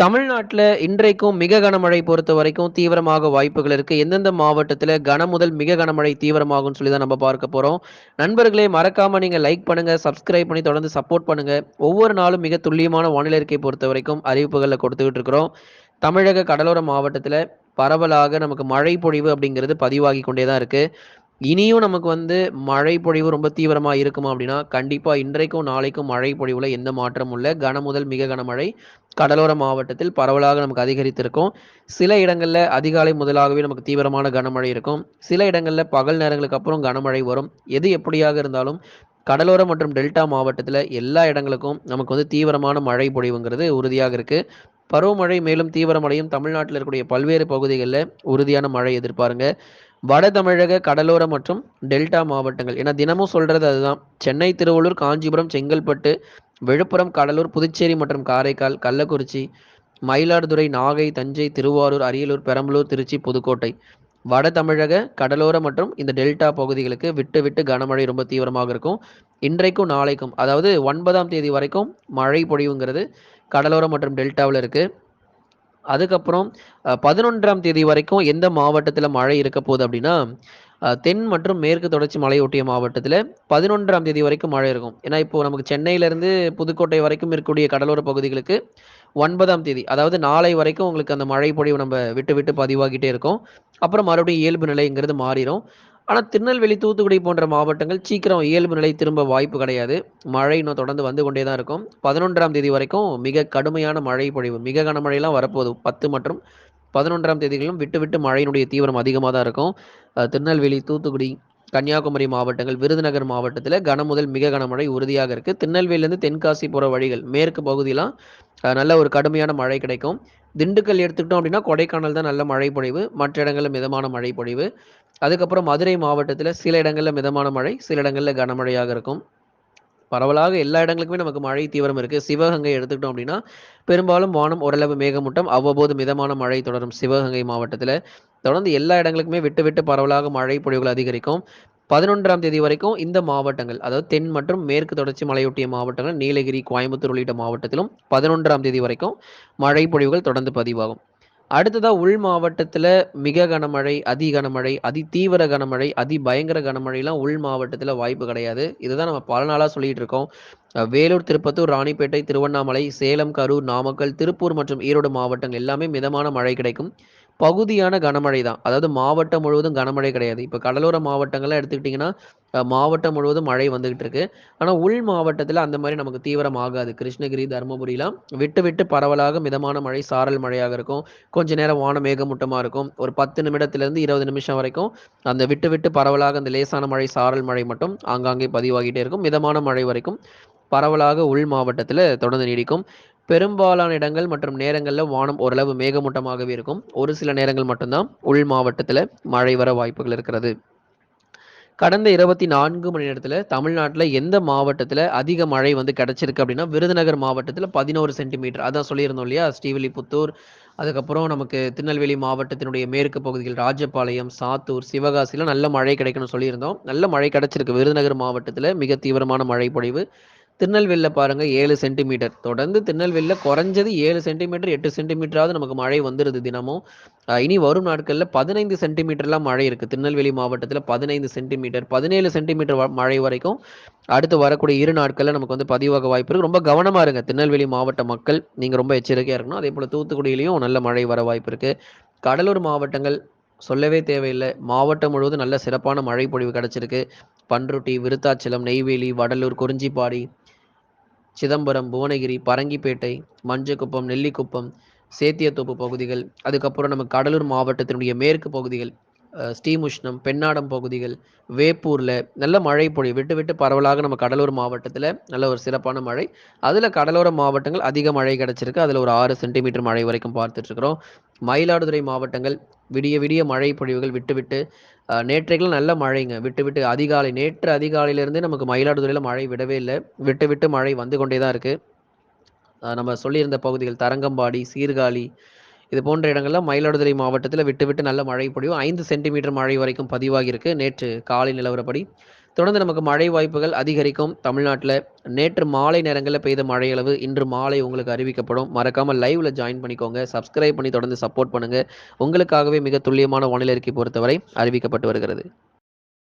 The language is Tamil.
தமிழ்நாட்டில் இன்றைக்கும் மிக கனமழை பொறுத்த வரைக்கும் தீவிரமாக வாய்ப்புகள் இருக்கு. எந்தெந்த மாவட்டத்தில் கன முதல் மிக கனமழை தீவிரமாகும்னு சொல்லி தான் நம்ம பார்க்க போறோம். நண்பர்களே மறக்காம நீங்க லைக் பண்ணுங்க, சப்ஸ்கிரைப் பண்ணி தொடர்ந்து சப்போர்ட் பண்ணுங்க. ஒவ்வொரு நாளும் மிக துல்லியமான வானிலை இருக்கை பொறுத்த வரைக்கும் அறிவிப்புகளில் கொடுத்துக்கிட்டு இருக்கிறோம். தமிழக கடலோர மாவட்டத்தில் பரவலாக நமக்கு மழை பொழிவு அப்படிங்கிறது பதிவாகி கொண்டே தான் இருக்குது இனியும் நமக்கு வந்து மழை பொழிவு ரொம்ப தீவிரமா இருக்குமா அப்படின்னா, கண்டிப்பா இன்றைக்கும், நாளைக்கும் மழை பொழிவுல எந்த மாற்றமும் இல்லை கன முதல் மிக கனமழை கடலோர மாவட்டத்தில் பரவலாக நமக்கு அதிகரித்திருக்கும். சில இடங்கள்ல அதிகாலை முதலாகவே நமக்கு தீவிரமான கனமழை இருக்கும். சில இடங்கள்ல பகல் நேரங்களுக்கு அப்புறம் கனமழை வரும். எது எப்படியாக இருந்தாலும் கடலோரம் மற்றும் டெல்டா மாவட்டத்தில் எல்லா இடங்களுக்கும் நமக்கு வந்து தீவிரமான மழை பொழிவுங்கிறது உறுதியாக இருக்கு. பருவமழை மேலும் தீவிரமடையும் தமிழ்நாட்டில் இருக்கக்கூடிய பல்வேறு பகுதிகளில் உறுதியான மழை எதிர்பாருங்க. வட தமிழக கடலோர மற்றும் டெல்டா மாவட்டங்கள் ஏன்னா தினமும் சொல்றது அதுதான். சென்னை, திருவள்ளூர், காஞ்சிபுரம், செங்கல்பட்டு, விழுப்புரம், கடலூர், புதுச்சேரி மற்றும் காரைக்கால், கள்ளக்குறிச்சி, மயிலாடுதுறை, நாகை, தஞ்சை, திருவாரூர், அரியலூர், பெரம்பலூர், திருச்சி, புதுக்கோட்டை. வட தமிழக கடலோர மற்றும் இந்த டெல்டா பகுதிகளுக்கு விட்டு விட்டு கனமழை ரொம்ப தீவிரமாக இருக்கும். இன்றைக்கும், நாளைக்கும் அதாவது ஒன்பதாம் தேதி வரைக்கும் மழை பொழிவுங்கிறது கடலோரம் மற்றும் டெல்டாவில் இருக்குது அதுக்கப்புறம் பதினொன்றாம் தேதி வரைக்கும் எந்த மாவட்டத்தில் மழை இருக்க போகுது அப்படின்னா, தென் மற்றும் மேற்கு தொடர்ச்சி மலையொட்டிய மாவட்டத்தில் பதினொன்றாம் தேதி வரைக்கும் மழை இருக்கும். ஏன்னா இப்போ நமக்கு சென்னையிலேருந்து புதுக்கோட்டை வரைக்கும் இருக்கக்கூடிய கடலோர பகுதிகளுக்கு ஒன்பதாம் தேதி அதாவது நாளை வரைக்கும் உங்களுக்கு அந்த மழை பொழிவு நம்ம விட்டு விட்டு பதிவாகிட்டே இருக்கும். அப்புறம் மறுபடியும் இயல்பு நிலைங்கிறது மாறிடும் ஆனால் திருநெல்வேலி, தூத்துக்குடி போன்ற மாவட்டங்கள் சீக்கிரம் இயல்பு நிலை திரும்ப வாய்ப்பு கிடையாது. மழை இன்னும் தொடர்ந்து வந்து கொண்டே தான் இருக்கும். 11ஆம் தேதி வரைக்கும் மிக கடுமையான மழை பொழிவு, மிக கனமழையெல்லாம் வரப்போகுது. 10 மற்றும் 11ஆம் தேதிகளிலும் விட்டு விட்டு மழையினுடைய தீவிரம் அதிகமாக தான் இருக்கும். திருநெல்வேலி, தூத்துக்குடி, கன்னியாகுமரி மாவட்டங்கள், விருதுநகர் மாவட்டத்தில் கன முதல் மிக கனமழை உறுதியாக இருக்குது திருநெல்வேலியிலேருந்து தென்காசி போகிற வழிகள், மேற்கு பகுதியெலாம் நல்ல ஒரு கடுமையான மழை கிடைக்கும். திண்டுக்கல் எடுத்துக்கிட்டோம் அப்படின்னா, கொடைக்கானல் தான் நல்ல மழை பொழிவு. மற்ற இடங்களில் மிதமான மழை பொழிவு. அதுக்கப்புறம் மதுரை மாவட்டத்தில் சில இடங்களில் மிதமான மழை, சில இடங்களில் கனமழையாக இருக்கும். பரவலாக எல்லா இடங்களுக்குமே நமக்கு மழை தீவிரம் இருக்குது சிவகங்கை எடுத்துக்கிட்டோம் அப்படின்னா, பெரும்பாலும் வானம் ஓரளவு மேகமூட்டம், அவ்வப்போது மிதமான மழை தொடரும் சிவகங்கை மாவட்டத்தில் தொடர்ந்து எல்லா இடங்களுக்குமே விட்டு விட்டு பரவலாக மழை பொழிவுகள் அதிகரிக்கும். 11ஆம் தேதி வரைக்கும் இந்த மாவட்டங்கள் அதாவது தென் மற்றும் மேற்கு தொடர்ச்சி மலையொட்டிய மாவட்டங்கள் நீலகிரி, கோயம்புத்தூர் உள்ளிட்ட மாவட்டத்திலும் 11ஆம் தேதி வரைக்கும் மழை பொழிவுகள் தொடர்ந்து பதிவாகும். அடுத்ததா உள் மாவட்டத்துல மிக கனமழை, அதி கனமழை, அதி தீவிர கனமழை, அதி பயங்கர கனமழைலாம் உள் மாவட்டத்துல வாய்ப்பு கிடையாது. இதுதான் நம்ம பல நாளா சொல்லிட்டு இருக்கோம். வேலூர், திருப்பத்தூர், ராணிப்பேட்டை, திருவண்ணாமலை, சேலம், கரூர், நாமக்கல், திருப்பூர் மற்றும் ஈரோடு மாவட்டங்கள் எல்லாமே மிதமான மழை கிடைக்கும். பகுதியான கனமழை தான். அதாவது மாவட்டம் முழுவதும் கனமழை கிடையாது. இப்போ கடலோர மாவட்டங்கள்லாம் எடுத்துக்கிட்டிங்கன்னா மாவட்டம் முழுவதும் மழை வந்துகிட்டு இருக்கு. ஆனால் உள் மாவட்டத்தில் அந்த மாதிரி நமக்கு தீவிரம் ஆகாது. கிருஷ்ணகிரி, தருமபுரியெலாம் விட்டு விட்டு பரவலாக மிதமான மழை, சாரல் மழையாக இருக்கும். கொஞ்ச நேரம் வானம் மேகமூட்டமாக இருக்கும். ஒரு 10 நிமிடத்திலிருந்து 20 நிமிஷம் வரைக்கும் அந்த விட்டு விட்டு பரவலாக அந்த லேசான மழை, சாரல் மழை மட்டும் ஆங்காங்கே பதிவாகிட்டே இருக்கும். மிதமான மழை வரைக்கும் பரவலாக உள் மாவட்டத்தில் தொடர்ந்து நீடிக்கும். பெரும்பாலான இடங்கள் மற்றும் நேரங்களில் வானம் ஓரளவு மேகமூட்டமாகவே இருக்கும். ஒரு சில நேரங்கள் மட்டும்தான் உள் மாவட்டத்தில் மழை வர வாய்ப்புகள் இருக்கிறது. கடந்த 24 மணி நேரத்தில் தமிழ்நாட்டில் எந்த மாவட்டத்தில் அதிக மழை வந்து கிடச்சிருக்கு அப்படின்னா, விருதுநகர் மாவட்டத்தில் பதினோரு சென்டிமீட்டர். அதான் சொல்லியிருந்தோம் இல்லையா? ஸ்ரீவில்லிபுத்தூர், அதுக்கப்புறம் நமக்கு திருநெல்வேலி மாவட்டத்தினுடைய மேற்கு பகுதிகள் ராஜபாளையம், சாத்தூர், சிவகாசியில் நல்ல மழை கிடைக்கணும்னு சொல்லியிருந்தோம். நல்ல மழை கிடைச்சிருக்கு. விருதுநகர் மாவட்டத்தில் மிக தீவிரமான மழை பொழிவு. திருநெல்வேலியில் பாருங்கள் ஏழு சென்டிமீட்டர். தொடர்ந்து திருநெல்வேலியில் குறைஞ்சது ஏழு சென்டிமீட்டர், எட்டு சென்டிமீட்டராவது நமக்கு மழை வந்துருது தினமும். இனி வரும் நாட்களில் பதினைந்து சென்டிமீட்டர்லாம் மழை இருக்குது திருநெல்வேலி மாவட்டத்தில் பதினைந்து சென்டிமீட்டர், 17 சென்டிமீட்டர் மழை வரைக்கும் அடுத்து வரக்கூடிய இரு நாட்களில் நமக்கு வந்து பதிவாக வாய்ப்பு இருக்குது ரொம்ப கவனமாக இருங்க. திருநெல்வேலி மாவட்ட மக்கள் நீங்கள் ரொம்ப எச்சரிக்கையாக இருக்கணும். அதே போல் தூத்துக்குடியிலையும் நல்ல மழை வர வாய்ப்பு இருக்குது கடலூர் மாவட்டங்கள் சொல்லவே தேவையில்லை மாவட்டம் முழுவதும் நல்ல சிறப்பான மழை பொழிவு கிடச்சிருக்கு பன்ருட்டி விருத்தாச்சலம், நெய்வேலி, வடலூர், குறிஞ்சிப்பாடி, சிதம்பரம், புவனகிரி, பரங்கிப்பேட்டை, மஞ்சக்குப்பம், நெல்லிக்குப்பம், சேத்தியத்தோப்பு பகுதிகள், அதுக்கப்புறம் நம்ம கடலூர் மாவட்டத்தினுடைய மேற்கு பகுதிகள், ஸ்ரீமுஷ்ணம், பெண்ணாடம் பகுதிகள், வேப்பூரில் நல்ல மழை பொழிவு விட்டு விட்டு பரவலாக நம்ம கடலூர் மாவட்டத்தில் நல்ல ஒரு சிறப்பான மழை. அதில் கடலோர மாவட்டங்கள் அதிக மழை கிடச்சிருக்கு அதில் ஒரு ஆறு சென்டிமீட்டர் மழை வரைக்கும் பார்த்துட்ருக்குறோம் மயிலாடுதுறை மாவட்டங்கள் விடிய விடிய மழை பொழிவுகள் விட்டுவிட்டு விட்டு நல்ல மழைங்க. விட்டு விட்டு அதிகாலை நேற்று அதிகாலையிலேருந்தே நமக்கு மயிலாடுதுறையில் மழை விடவே இல்லை விட்டு விட்டு மழை வந்து கொண்டே தான் இருக்குது நம்ம சொல்லியிருந்த பகுதிகள் தரங்கம்பாடி, சீர்காழி இது போன்ற இடங்கள்லாம் மயிலாடுதுறை மாவட்டத்தில் விட்டு விட்டு நல்ல மழை பொழிவு ஐந்து சென்டிமீட்டர் மழை வரைக்கும் பதிவாகியிருக்கு. நேற்று காலை நிலவரப்படி. தொடர்ந்து நமக்கு மழை வாய்ப்புகள் அதிகரிக்கும். தமிழ்நாட்டில் நேற்று மாலை நேரங்களில் பெய்த மழையளவு இன்று மாலை உங்களுக்கு அறிவிக்கப்படும். மறக்காமல் லைவ்ல ஜாயின் பண்ணிக்கோங்க. சப்ஸ்கிரைப் பண்ணி தொடர்ந்து சப்போர்ட் பண்ணுங்க. உங்களுக்காகவே மிக துல்லியமான வானிலை அறிக்கை பொறுத்தவரை அறிவிக்கப்பட்டு வருகிறது.